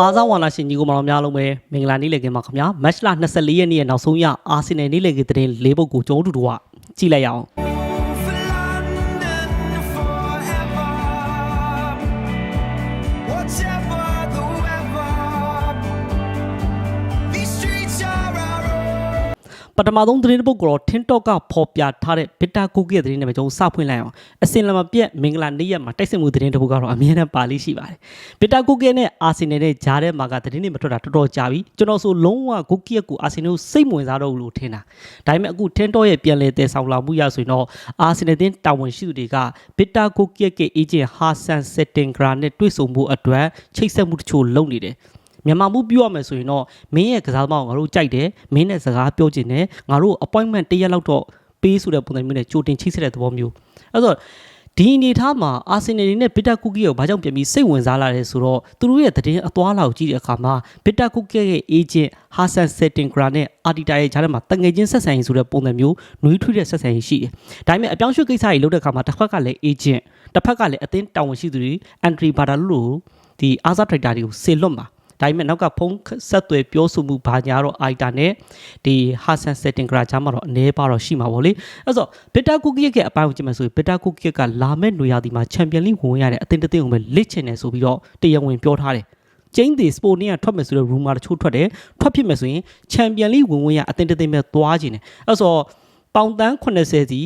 အားစားဝါနာရှင်ညီကိုမောင်များလုံးပဲမင်္ဂလာနေ့လည်ခင်းပါခင်ဗျာမတ်လ24ရက်နေ့ရဲ့နောက်ဆုံးရအာဆင်နယ်နေ့လည်ခင်းသတင်း၄ပုဒ်ကိုကျွန်တော်တို့တို့ကကြည့်လိုက်ရအောင် ပထမဆုံးသတင်းတစ်ပုဒ်ကတော့ TikTok ကဖော်ပြထားတဲ့ Beta Cookie ရဲ့သတင်းနဲ့ပဲကျွန်တော်စဖွင့်လိုက်အောင်အစင်လမပြက်မင်္ဂလာနေ့ရက်မှာတိုက်စစ်မှုသတင်းတစ်ပုဒ်ကတော့အမြဲတမ်းပါလိရှိပါတယ် Beta Cookie နဲ့အာဆင်နယ်နဲ့ဂျားထဲမှာကသတင်းတွေမထွက်တာတော်တော်ကြာပြီကျွန်တော်ဆိုလုံးဝ Cookie ကိုအာဆင်နယ်ကိုစိတ်ဝင်စားတော့ဘူးလို့ထင်တာဒါပေမဲ့အခု TikTok ရဲ့ပြန်လည်တည်ဆောင်လာမှုရဆိုရင်တော့အာဆင်နယ်တင်းတာဝန်ရှိသူတွေက Beta Cookie ရဲ့ agent Hassan Settingra နဲ့တွေ့ဆုံမှုအတွက်ချိတ်ဆက်မှုတချို့လုပ်နေတယ် မြန်မာမှုပြောရမယ်ဆိုရင်တော့မင်းရဲ့ကစားသမားကိုငါတို့ကြိုက်တယ်မင်းနဲ့စကားပြောချင်တယ်ငါတို့ appointment တစ်ရက်လောက်တော့ပေးဆိုတဲ့ပုံစံမျိုးနဲ့ကြိုတင်ချိတ်ဆက်တဲ့သဘောမျိုးအဲ့တော့ဒီအနေထားမှာအာဆင်နယ်တွေနဲ့ဘစ်တာကူကီကိုဘာကြောင့်ပြန်ပြီးစိတ်ဝင်စားလာလဲဆိုတော့သူတို့ရဲ့သတင်းအသွားလောက်ကြည့်တဲ့အခါမှာဘစ်တာကူကီရဲ့ agent Hassan Settingra နဲ့ Arteta ရဲ့ကြားထဲမှာတငယ်ချင်းဆက်ဆံရေးဆိုတဲ့ပုံစံမျိုးနှွေးထွေးတဲ့ဆက်ဆံရေးရှိတယ်။ဒါပေမဲ့အပြောင်းရွှေ့ကိစ္စတွေလုပ်တဲ့အခါမှာတစ်ဖက်ကလည်း agent တစ်ဖက်ကလည်းအသင်းတာဝန်ရှိသူတွေ entry barter လို့ဒီအားစား trader တွေကိုစေလွတ်မှာ ဒါပေမဲ့နောက်ကဖုန်းဆက်သွယ်ပြောဆိုမှုဘာညာတော့ Aita နဲ့ဒီ Hassan Setting ကကြားမှာတော့အနေပါတော့ရှိမှာပေါ့လေအဲ့ဆို Beta Cookie ရဲ့အပိုင်းကိုကြည့်မယ်ဆိုရင် Beta Cookie ကလာမဲ့နွေရာသီမှာ Champion League ဝင်ရတဲ့အသင်းတစ်သင်းကိုပဲလစ်ချင်တယ်ဆိုပြီးတော့တရားဝင်ပြောထားတယ်ကျင်းဒီစပိုနေကထွက်မယ်ဆိုတဲ့ rumor တချို့ထွက်တယ်ထွက်ဖြစ်မယ်ဆိုရင် Champion League ဝင်ဝင်ရအသင်းတစ်သင်းပဲသွားခြင်းတယ်အဲ့ဆိုပေါင်တန်း80စီ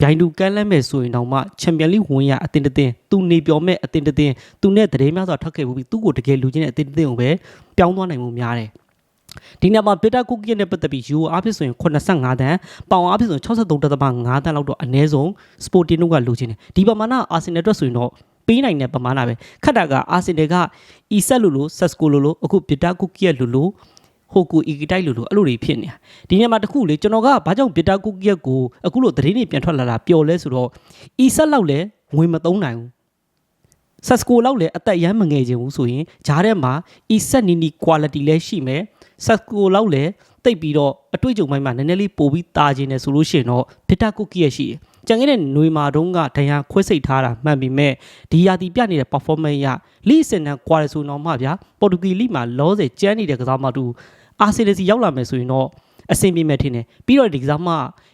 ဗျိုင်းတူကမ်းလမ်းမဲ့ဆိုရင်တော့မှချန်ပီယံလိဝင်ရအတင်းတင်းသူနေပြော်မဲ့အတင်းတင်းသူနဲ့တရေများစွာထွက်ခဲ့ပြီးသူ့ကိုတကယ်လူချင်းတဲ့အတင်းတင်းကိုပဲပြောင်းသွားနိုင်မှုများတယ်ဒီနေ့မှာဘီတာကူကီနဲ့ပတ်သက်ပြီးယူအားဖြစ်ဆိုရင်85တန်းပေါင်အားဖြစ်ဆိုရင်63.5တန်းလောက်တော့အနည်းဆုံးစပိုတင်တို့ကလူချင်းတယ်ဒီပမာဏအာဆင်နယ်အတွက်ဆိုရင်တော့ပေးနိုင်တဲ့ပမာဏပဲခက်တာကအာဆင်နယ်ကအီဆက်လူလိုဆက်စကိုလိုလိုအခုဘီတာကူကီရဲ့လူလို ဟိုကူအီဂီတိုက်လိုလိုအဲ့လိုတွေဖြစ်နေတာဒီနေ့မှာတခုလေကျွန်တော်ကဘာကြောင့်ဘီတာကူကီရက်ကိုအခုလိုသတင်းတွေပြန်ထွက်လာတာပျော်လဲဆိုတော့အီဆက်လောက်လဲငွေမသုံးနိုင်ဘူးဆက်စကိုလောက်လဲအသက်ရမ်းမငယ်ခြင်းဘူးဆိုရင်ဂျားထဲမှာအီဆက်နီနီ quality လဲရှိမယ်ဆက်စကိုလောက်လဲတိတ်ပြီးတော့အတွေ့အကြုံပိုင်းမှာနည်းနည်းလေးပိုပြီးတာခြင်းတယ်ဆိုလို့ရှိရင်တော့ဘီတာကူကီရက်ရှိတယ် ကြံခဲ့တဲ့ຫນွေမာတုံးကဒဏ်ရာခွဲစိတ်ထားတာမှန်ပြီမဲ့ဒီယာတီပြနေတဲ့ performance ရလိစင်နန် quality ဆိုတော့မှဗျာပေါ်တူဂီလိမှာလောဆယ်ကျန်းနေတဲ့ကစားမတူအာဆင်နယ်စီရောက်လာမယ်ဆိုရင်တော့အဆင်ပြေမယ်ထင်တယ်ပြီးတော့ဒီကစားမ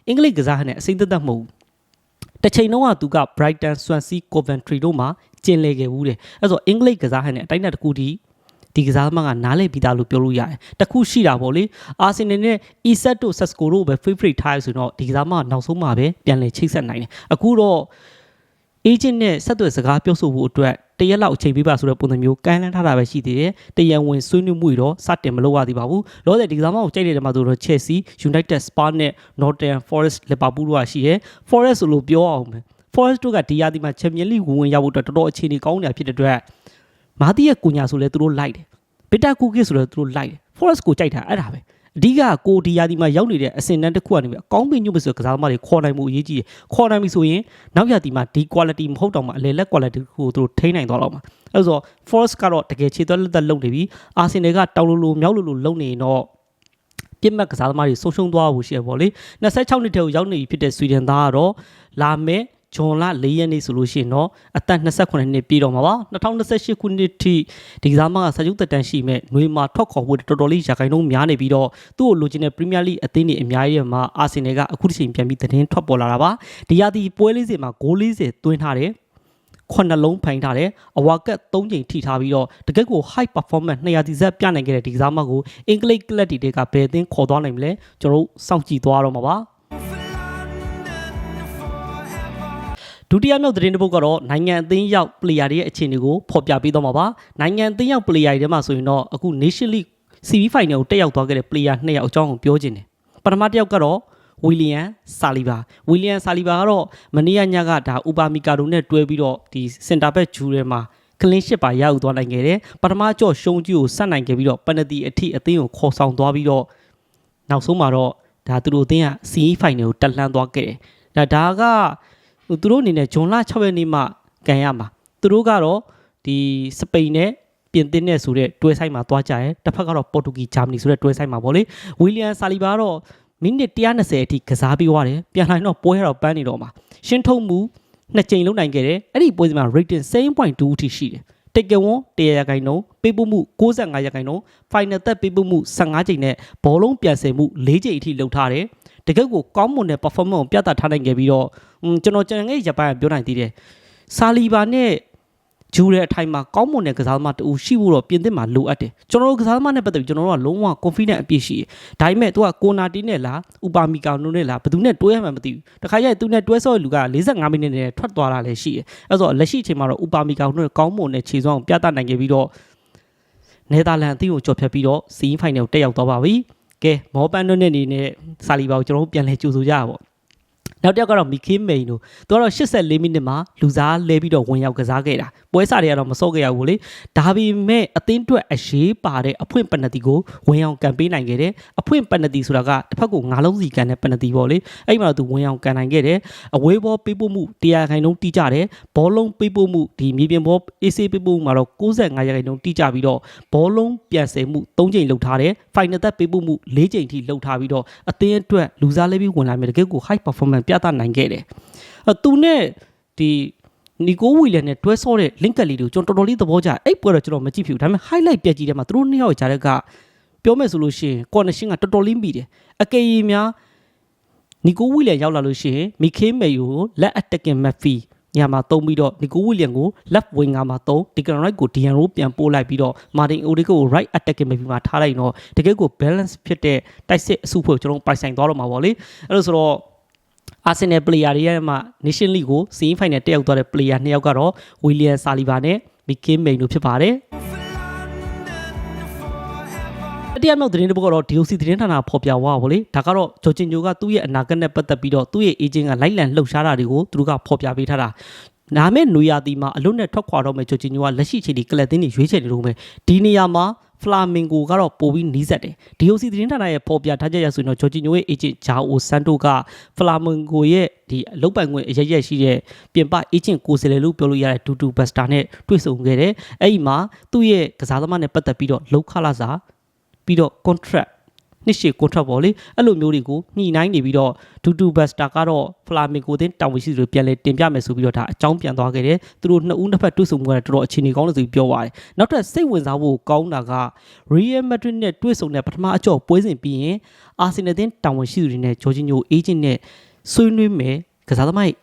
အင်္ဂလိပ်ကစားဟန်နဲ့အစိမ့်သက်သက်မဟုတ်ဘူးတစ်ချိန်လုံးကသူက Brighton Swansea Coventry တို့မှာကျင်လည်ခဲ့ဘူးတဲ့အဲ့ဆိုအင်္ဂလိပ်ကစားဟန်နဲ့အတိုင်းအတာတစ်ခုတည်း ဒီကစားသမားကနားလည်ပြီးသားလို့ပြောလို့ရတယ်။တခုရှိတာပေါ့လေ။အာဆင်နယ်နဲ့ Isak တို့ Sesco တို့ပဲ favorite ထားရဆိုတော့ဒီကစားသမားကနောက်ဆုံးမှပဲပြန်လည်ချိတ်ဆက်နိုင်တယ်။အခုတော့ agent နဲ့ဆက်သွယ်စကားပြောဆိုဖို့အတွက်တရက်လောက်အချိန်ပေးပါဆိုတဲ့ပုံစံမျိုးကမ်းလှမ်းထားတာပဲရှိသေးတယ်။တရန်ဝင်ဆွေးနွေးမှုတွေတော့စတင်မလုပ်ရသေးပါဘူး။လောဆယ်ဒီကစားသမားကိုကြိုက်တဲ့နေရာမှာဆိုတော့ Chelsea, United, Spurs နဲ့ Nottingham Forest, Liverpool တို့ကရှိရဲ။ Forest ဆိုလို့ပြောအောင်မယ်။ Forest တို့ကဒီရာသီမှာ Champions League ဝင်ဝင်ရဖို့အတွက်တော်တော်အခြေအနေကောင်းနေတာဖြစ်တဲ့အတွက် မာတီရဲ့ကိုညာဆိုလဲသူတို့လိုက်တယ်။ဘီတာကူကစ်ဆိုလဲသူတို့လိုက်တယ်။ Forest ကိုကြိုက်တာအဲ့ဒါပဲ။အဓိကကိုဒီယာဒီမှာရောက်နေတဲ့အစင်တန်းတစ်ခုကနေပြီးအကောင်းပင်ညွတ်မဆိုကစားသမားတွေခေါ်နိုင်မှုအရေးကြီးတယ်ခေါ်နိုင်ပြီဆိုရင်နောက်ရာဒီမှာဒီ quality မဟုတ်တော့မှအလေလက် quality ကိုသူတို့ထိန်းနိုင်သွားတော့မှာအဲဆို Force ကတော့တကယ်ခြေသွက်လက်သက်လုံနေပြီအာဆင်နယ်ကတောင်လိုလိုမြောက်လိုလိုလုံနေရင်တော့ပြစ်မှတ်ကစားသမားတွေဆုံးရှုံးသွားဖို့ရှိရပေါ့လေ26နှစ်တည်းကိုရောက်နေပြီဖြစ်တဲ့ဆွီဒင်သားကတော့လာမဲ့ ဂျွန်လ၄ရက်နေ့ဆိုလို့ရှိရင်တော့အသက်28နှစ်ပြည့်တော့မှာပါ2028ခုနှစ်ထိဒီကစားမကစာချုပ်သက်တမ်းရှိမဲ့ຫນွေမှာထွက်ခေါ်ဖို့တော်တော်လေးရာခိုင်နှုန်းများနေပြီးတော့သူ့ကိုလိုချင်တဲ့ပရီးမီးယားလိအသင်းတွေအများကြီးမှာအာဆင်နယ်ကအခုတစ်ချိန်ပြန်ပြီးသတင်းထွက်ပေါ်လာတာပါဒီရာသီပွဲလေးစီမှာဂိုး40သွင်းထားတယ်ခုနှလုံးဖိုင်ထားတယ်အဝါကတ်၃ချိန်ထိထားပြီးတော့တကယ့်ကို high performance 200ဒီဇက်ပြနိုင်ခဲ့တဲ့ဒီကစားမကိုအင်္ဂလိပ်ကလပ်တီတွေကဘယ်အသင်းခေါ်သွားနိုင်မလဲကျွန်တော်တို့စောင့်ကြည့်သွားတော့မှာပါ ဒုတိယမြောက်သတင်းတစ်ပုဒ်ကတော့နိုင်ငံအသင်းရောက် player တွေရဲ့အခြေအနေကိုဖော်ပြပေးတော့မှာပါနိုင်ငံအသင်းရောက် player တွေထဲမှာဆိုရင်တော့အခု Nation League CV final ကိုတက်ရောက်သွားခဲ့တဲ့ player နှစ်ယောက်အကြောင်းကိုပြောခြင်းတယ်ပထမတစ်ယောက်ကတော့ဝီလီယံဆာလီဘာဝီလီယံဆာလီဘာကတော့မနေ့ကညကဒါဥပါမီကာဒိုနဲ့တွဲပြီးတော့ဒီစင်တာဘက်ဂျူထဲမှာကလင်းရှစ်ပါရယူသွားနိုင်ခဲ့တယ်ပထမကြော့ရှုံးကြီးကိုဆက်နိုင်ခဲ့ပြီးတော့ပနတီအထိအသင်းကိုခေါ်ဆောင်သွားပြီးတော့နောက်ဆုံးမှာတော့ဒါသူတို့အသင်းက CE final ကိုတက်လှမ်းသွားခဲ့တယ်ဒါဒါကဟို သူတို့အနေနဲ့ဂျွန်လ6ရက်နေ့မှကန်ရမှာသူတို့ကတော့ဒီစပိန်နဲ့ပြင်သစ်နဲ့ဆိုတဲ့တွဲဆိုင်မှာသွားကြရဲတစ်ဖက်ကတော့ပေါ်တူဂီဂျာမနီဆိုတဲ့တွဲဆိုင်မှာပေါ့လေဝီလီယံဆာလီဘာကတော့မိနစ်120အထိကစားပြီးသွားတယ်ပြန်လာရင်တော့ပွဲတော့ပန်းနေတော့မှာရှင်းထုံးမှုနှစ်ကြိမ်လုံးနိုင်ခဲ့တယ်အဲ့ဒီပွဲစီမှာ rating 7.2အထိရှိတယ်တိတ်ကဝန်100ရာခိုင်နှုန်းပေးပို့မှု65ရာခိုင်နှုန်း final သက်ပေးပို့မှု15ချိန်နဲ့ဘောလုံးပြန်ဆယ်မှု4ချိန်အထိလုပ်ထားတယ် တကယ့်ကိုကောင်းမွန်တဲ့ performance ကိုပြသထားနိုင်ခဲ့ပြီးတော့อืมကျွန်တော်ကျွန်တော်ငယ်ရပိုင်းကပြောနိုင်သေးတယ်ဆာလီဘာနဲ့ဂျူတဲ့အထိုင်မှာကောင်းမွန်တဲ့ကစားသမားတူရှိဖို့တော့ပြင်သစ်မှာလိုအပ်တယ်ကျွန်တော်တို့ကစားသမားနဲ့ပတ်သက်ပြီးကျွန်တော်တို့ကလုံးဝ confident အပြည့်ရှိတယ်ဒါပေမဲ့သူကကိုနာတီနဲ့လားဥပါမီကောင်တို့နဲ့လားဘယ်သူနဲ့တွဲရမှန်းမသိဘူးတခါကျရင်သူနဲ့တွဲဆော့တဲ့လူက45မိနစ်နဲ့ထွက်သွားတာလည်းရှိတယ်အဲဆိုတော့လက်ရှိအချိန်မှာတော့ဥပါမီကောင်တို့နဲ့ကောင်းမွန်တဲ့ခြေစွမ်းကိုပြသနိုင်ခဲ့ပြီးတော့နယ်သာလန်အသင်းကိုကြော်ဖြတ်ပြီးတော့စီးဖိုင်နယ်ကိုတက်ရောက်သွားပါပြီ ကဲမောပန်တို့နဲ့အနေနဲ့ဆာလီဘာကိုကျွန်တော်တို့ပြန်လဲကြိုဆိုကြရပါဘော နောက်တစ်ယောက်ကတော့မီခင်းမိန်တို့သူကတော့84မိနစ်မှာလူစားလဲပြီးတော့ဝင်ရောက်ကစားခဲ့တာပွဲစားတွေကတော့မစော့ခဲ့ရဘူးလေဒါပေမဲ့အသင်းအတွက်အရေးပါတဲ့အဖွင့်ပနတီကိုဝင်အောင်ကန်ပေးနိုင်ခဲ့တယ်အဖွင့်ပနတီဆိုတာကတစ်ဖက်ကငါးလုံးစီကန်တဲ့ပနတီပေါ့လေအဲ့မှာတော့သူဝင်အောင်ကန်နိုင်ခဲ့တယ်အဝေးဘောပေးပို့မှု100ခိုင်နှုန်းတိကျတယ်ဘောလုံးပေးပို့မှုဒီမြေပြင်ဘောအေးဆေးပေးပို့မှုမှာတော့65ရာခိုင်နှုန်းတိကျပြီးတော့ဘောလုံးပြန်ဆယ်မှု3ချိန်လုပ်ထားတယ်ဖိုင်နယ်သက်ပေးပို့မှု4ချိန်ထိလုပ်ထားပြီးတော့အသင်းအတွက်လူစားလဲပြီးဝင်လာမယ်တကယ်ကို high performance ပြသနိုင်ခဲ့တယ်အဲသူနဲ့ဒီနီကိုဝီလန်နဲ့တွဲဆော့တဲ့ link ကလေးတွေကိုကျွန်တော်တော်တော်လေးသဘောကျအဲ့ပွဲတော့ကျွန်တော်မကြည့်ဖြစ်ဘူးဒါပေမဲ့ highlight ပြက်ကြည့်တယ်မှာသူတို့နှစ်ယောက်ကြားတဲ့ကပြောမယ်ဆိုလို့ရှိရင် connection ကတော်တော်လေးမိတယ်အကယ်၍များနီကိုဝီလန်ရောက်လာလို့ရှိရင်မီခေးမေယိုကိုလက် attacking mafia ညမှာတုံးပြီးတော့နီကိုဝီလန်ကို left winger မှာတုံးဒီကန် right ကို Dian Ro ပြန်ပို့လိုက်ပြီးတော့ Martin Odegaard ကို right attacking mafia မှာထားလိုက်တော့တကယ်ကို balance ဖြစ်တဲ့တိုက်စစ်အစုဖွဲ့ကိုကျွန်တော်ပိုင်ဆိုင်သွားတော့မှာပေါ့လေအဲ့လိုဆိုတော့ Arsenal player တွေရဲ့မှာ Nation League ကို semi final တက်ရောက်သွားတဲ့ player နှစ်ယောက်ကတော့ William Saliba နဲ့ Mikel Merino တို့ဖြစ်ပါတယ်အတရားမြောက်သတင်းတစ်ပုဒ်ကတော့ DOC သတင်းဌာနဖော်ပြသွားပါဗောလေဒါကတော့ဂျော်ဂျင်ဂျိုကသူ့ရဲ့အနာဂတ်နဲ့ပတ်သက်ပြီးတော့သူ့ရဲ့ agent ကလိုက်လံလှုပ်ရှားတာတွေကိုသူတို့ကဖော်ပြပေးထားတာနာမဲ့နွေရာသီမှာအလွတ်နဲ့ထွက်ခွာတော့မယ်ဂျိုဂျင်ဂျိုကလက်ရှိအချိန်ဒီကလပ်တင်းတွေရွေးချယ်နေလို့မယ်ဒီနေရာမှာ ဖလာမင်ဂိုကတော့ပိုပြီးနီးစပ်တယ် DOC သတင်းဌာနရဲ့ပေါ်ပြထားချက်ရဆိုရင်တော့ဂျော်ဂျီညိုရဲ့ agent ဂျာအိုဆန်တိုကဖလာမင်ဂိုရဲ့ဒီအလုတ်ပိုင်ခွင့်အရရက်ရှိတဲ့ပြင်ပ agent ကိုစလေလို့ပြောလို့ရတဲ့ဒူတူဘတ်စတာနဲ့တွေ့ဆုံခဲ့တယ်အဲ့ဒီမှာသူ့ရဲ့ကစားသမားနဲ့ပတ်သက်ပြီးတော့လောက်ခလာစာပြီးတော့ contract နှစ်ရှည် contract ပေါ့လေအဲ့လိုမျိုးတွေကိုညှိနှိုင်းနေပြီးတော့ဒူတူဘတ်စတာကတော့ဖလာမင်ဂိုတင်တာဝန်ရှိသူတွေပြန်လဲတင်ပြမယ်ဆိုပြီးတော့ဒါအကြောင်းပြန်သွားခဲ့တယ်သူတို့နှစ်ဦးနှစ်ဖက်တွေ့ဆုံမှုကတော်တော်အခြေအနေကောင်းလို့ဆိုပြီးပြောပါတယ်နောက်ထပ်စိတ်ဝင်စားဖို့ကောင်းတာက Real Madrid နဲ့တွေ့ဆုံတဲ့ပထမအကြော့ပွဲစဉ်ပြီးရင်အာဆင်နယ်တင်တာဝန်ရှိသူတွေနဲ့ဂျော်ဂျီညိုအေဂျင့်နဲ့ဆွေးနွေးမယ်ကစားသမားရဲ့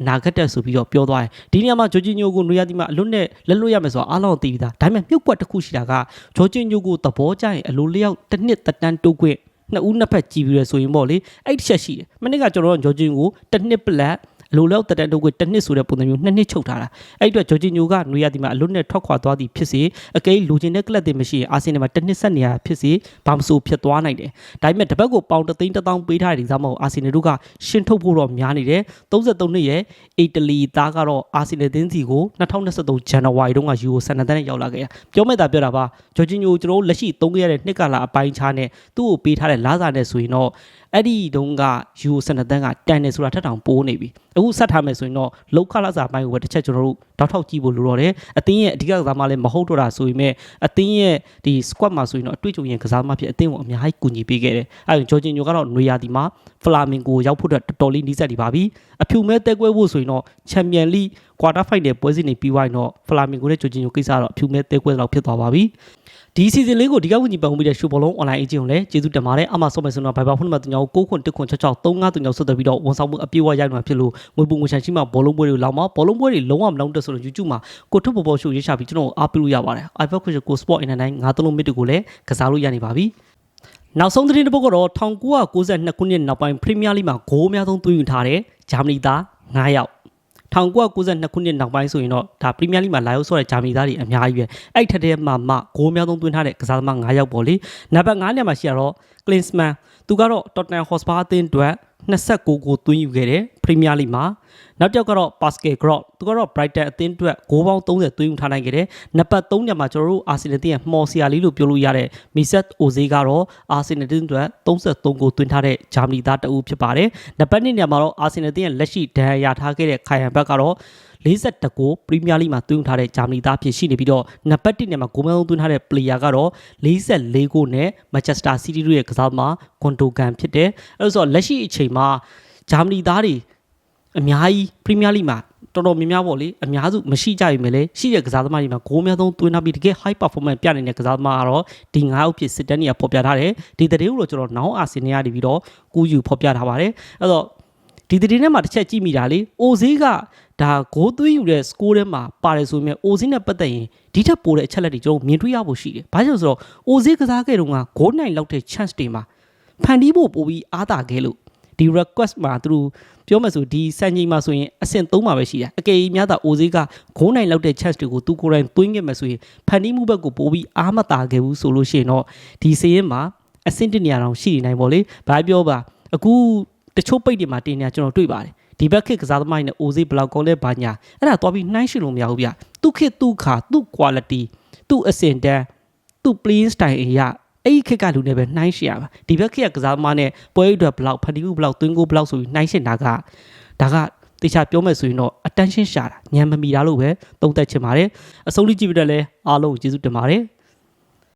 အနာဂတ်တက်ဆိုပြီးတော့ပြောသွားတယ်ဒီနေရာမှာဂျော်ဂျီညိုကိုနွေရာသီမှာအလွတ်နဲ့လက်လွတ်ရမယ်ဆိုတာအားလုံးသိပြီးသားဒါပေမဲ့မြုပ်ကွက်တစ်ခုရှိတာကဂျော်ဂျီညိုကိုသဘောကျရင်အလိုလျောက်တစ်နှစ်သက်တမ်းတိုးခွင့်နှစ်ဦးနှစ်ဖက်ကြည်ပြီးရဆိုရင်ပေါ့လေအဲ့တစ်ချက်ရှိတယ်မနေ့ကကျွန်တော်တို့ဂျော်ဂျီကိုတစ်နှစ်ပလက် လိုလောက်တက်တန်တုတ်ကိုတစ်နှစ်ဆိုတဲ့ပုံစံမျိုးနှစ်နှစ်ချုပ်ထားတာအဲ့အတွက်ဂျော်ဂျီညိုကနွေရာသီမှာအလွတ်နဲ့ထွက်ခွာသွားသည်ဖြစ်စေအကယ်လိုချင်တဲ့ကလပ်တွေမရှိရင်အာဆင်နယ်မှာတစ်နှစ်ဆက်နေရဖြစ်စေဘာမဆိုဖြစ်သွားနိုင်တယ်ဒါပေမဲ့တစ်ပတ်ကိုပေါင်တသိန်းတစ်သောင်းပေးထားတဲ့ဒီစားမဟုတ်အာဆင်နယ်တို့ကရှင်းထုတ်ဖို့တော့များနေတယ်33နှစ်ရဲ့အီတလီသားကတော့အာဆင်နယ်တင်းစီကို2023ဇန်နဝါရီတုန်းကယူရိုဆန်နတန်နဲ့ရောက်လာခဲ့တာပြောမဲ့တာပြောတာပါဂျော်ဂျီညိုကျွန်တော်တို့လက်ရှိသုံးခဲ့ရတဲ့နှစ်ကလာအပိုင်းခြားနဲ့သူ့ကိုပေးထားတဲ့လာစာနဲ့ဆိုရင်တော့အဲ့ဒီတုန်းကယူရိုဆန်နတန်ကတန်တယ်ဆိုတာထက်တောင်ပိုးနေပြီအခုဆက်ထားမယ်ဆိုရင်တော့လောက်ခလာစာပိုင်းကိုပဲတစ်ချက်ကျွန်တော်တို့တောက်ထောက်ကြည့်ဖို့လိုတော့တယ်အသင်းရဲ့အဓိကကစားမလည်းမဟုတ်တော့တာဆိုပေမဲ့အသင်းရဲ့ဒီ squad မှာဆိုရင်တော့အတွေ့အကြုံရင်ကစားမဖြစ်အသင်းကိုအများကြီးကူညီပေးခဲ့တယ်အဲဒါဂျော်ဂျင်ညိုကတော့နွေရာသီမှာဖလာမင်ကိုရောက်ဖို့အတွက်တော်တော်လေးနီးစပ်နေပါပြီအဖြူမဲတဲကွဲဖို့ဆိုရင်တော့ချန်ပီယံလိကွာတာဖိုင်နယ်ပွဲစဉ်တွေပြီးသွားရင်တော့ဖလာမင်ကိုနဲ့ဂျော်ဂျင်ညိုကိစ္စကတော့အဖြူမဲတဲကွဲလောက်ဖြစ်သွားပါပြီ ဒီစီဇန်လေးကိုဒီကဝင်ကြီးပန်မှုပြီးတဲ့ရှူဘောလုံး online agent ကိုလည်းကျေးဇူးတင်ပါတယ်အမှဆော့မယ်ဆိုတော့ Viber ဖုန်းနံပါတ်3ကို9ခွန်1ခွန်6 6 3 5 3 6ဆက်သွယ်ပြီးတော့ဝန်ဆောင်မှုအပြည့်အဝရိုက်မှာဖြစ်လို့ငွေပုံငွေချန်ရှိမှဘောလုံးပွဲတွေလောက်မှာဘောလုံးပွဲတွေလုံးဝမလုံးတက်ဆိုတော့ YouTube မှာကိုထုတ်ပေါ်ပေါ်ရှုရေးချပြီးကျွန်တော်အားပေးလို့ရပါတယ် iPhone ခွင့်ကို Sport Internet 9သုံးလုံးမြစ်တွေကိုလည်းကစားလို့ရနေပါပြီနောက်ဆုံးသတင်းတစ်ပုဒ်ကတော့1992ခုနှစ်နောက်ပိုင်းပရီးမီးယားလိမှာဂိုးအများဆုံးသွင်းယူထားတဲ့ဂျာမနီသား9ယောက် 1992ခုနှစ်နောက်ပိုင်းဆိုရင်တော့ဒါပရီးမီးယားလိမှာလာရောက်ဆော့တဲ့ဂျာမနီသားတွေအများကြီးပဲအဲ့ထက်တည်းမှာမှဂိုးအများဆုံးသွင်းထားတဲ့ကစားသမား9ယောက်ပေါ့လေနံပါတ်9နေရာမှာရှိရတော့ Klinsmann သူကတော့ Tottenham Hotspur အသင်းအတွက် 29ကိုသွင်းယူခဲ့တယ်ပရီးမီးယားလိမှာနောက်တစ်ယောက်ကတော့ Pascal Gross သူကတော့ Brighton အသင်းအတွက်ဂိုးပေါင်း30သွင်းယူထားနိုင်ခဲ့တယ်နံပါတ်3ညမှာကျွန်တော်တို့ Arsenal တင်းရဲ့မှော်ဆီယာလီလို့ပြောလို့ရတဲ့ Mesut Ozil ကတော့ Arsenal တင်းအတွက်33ကိုသွင်းထားတဲ့ဂျာမနီသားတအုပ်ဖြစ်ပါတယ်နံပါတ်2ညမှာတော့ Arsenal တင်းရဲ့လက်ရှိဒဏ်ရာရထားခဲ့တဲ့ခိုင်ဟန်ဘက်ကတော့ 42ကိုပရီးမီးယားလိမှာသွင်းထားတဲ့ဂျာမနီသားဖြစ်ရှိနေပြီးတော့နံပါတ်1နဲ့မှာဂိုးမဲလုံးသွင်းထားတဲ့ player ကတော့44ကိုနဲ့ Manchester City တို့ရဲ့ကစားသမားဂွန်တိုဂန်ဖြစ်တယ်အဲဒါဆိုတော့လက်ရှိအချိန်မှာဂျာမနီသားတွေအများကြီးပရီးမီးယားလိမှာတော်တော်များများပေါ့လေအများစုမရှိကြပြီမယ်လေရှိတဲ့ကစားသမားတွေမှာဂိုးများဆုံးသွင်းထားပြီးတကယ် high performance ပြနေတဲ့ကစားသမားကတော့ဒီ9အုပ်ဖြစ်စစ်တမ်းကြီးကဖော်ပြထားတယ်ဒီသတင်းကိုတော့ကျွန်တော်နောင်အာဆင်နေရပြီးတော့ကူးယူဖော်ပြထားပါတယ်အဲ့တော့ ဒီသတင်းထဲမှာတစ်ချက်ကြည့်မိတာလေအိုဈေးကဒါဂိုးသွင်းယူတဲ့ score ထဲမှာပါတယ်ဆိုရင်အိုဈေးနဲ့ပတ်သက်ရင်ဒီထက်ပိုတဲ့အချက်လက်တွေကျွန်တော်မြင်တွေ့ရဖို့ရှိတယ်ဘာကြောင့်လဲဆိုတော့အိုဈေးကစားခဲ့တုန်းကဂိုးနိုင်လောက်တဲ့ chance တွေမှာဖန်တီးဖို့ပို့ပြီးအားတာခဲ့လို့ဒီ request မှာသူတို့ပြောမှဆိုဒီစံချိန်မှာဆိုရင်အဆင့်3မှာပဲရှိတာအကယ်၍များတာအိုဈေးကဂိုးနိုင်လောက်တဲ့ chance တွေကိုသူကိုယ်တိုင်သွင်းခဲ့မှဆိုရင်ဖန်တီးမှုဘက်ကိုပို့ပြီးအားမတာခဲ့ဘူးဆိုလို့ရှိရင်တော့ဒီစရင်မှာအဆင့်တနေရာတော့ရှိနေနိုင်ပါလေဘာပြောပါအခု တချို့ပိတ်တွေမှာတင်နေတာကျွန်တော်တွေ့ပါတယ်ဒီဘက်ခစ်ကစားသမားတွေနဲ့အိုဈေးဘယ်လောက်ကောင်းလဲဘာညာအဲ့ဒါသွားပြီးနှိုင်းရှင်လို့မရဘူးဗျသူခစ်သူခါသူ quality သူအဆင့်တန်းသူ playing style အရာအဲ့ဒီခစ်ကလူနဲ့ပဲနှိုင်းရှင်ရပါဒီဘက်ခစ်ကကစားသမားနဲ့ပွဲဥအတွက်ဘယ်လောက်ဖန်တီးမှုဘယ်လောက်သွင်းကိုဘယ်လောက်ဆိုပြီးနှိုင်းရှင်တာကဒါကတေချာပြောမယ်ဆိုရင်တော့ attention ရှာတာညံမမီတာလို့ပဲသုံးသပ်ချင်ပါတယ်အဆုံးလေးကြည့်ပြတဲ့လဲအားလုံးကိုကျေးဇူးတင်ပါတယ်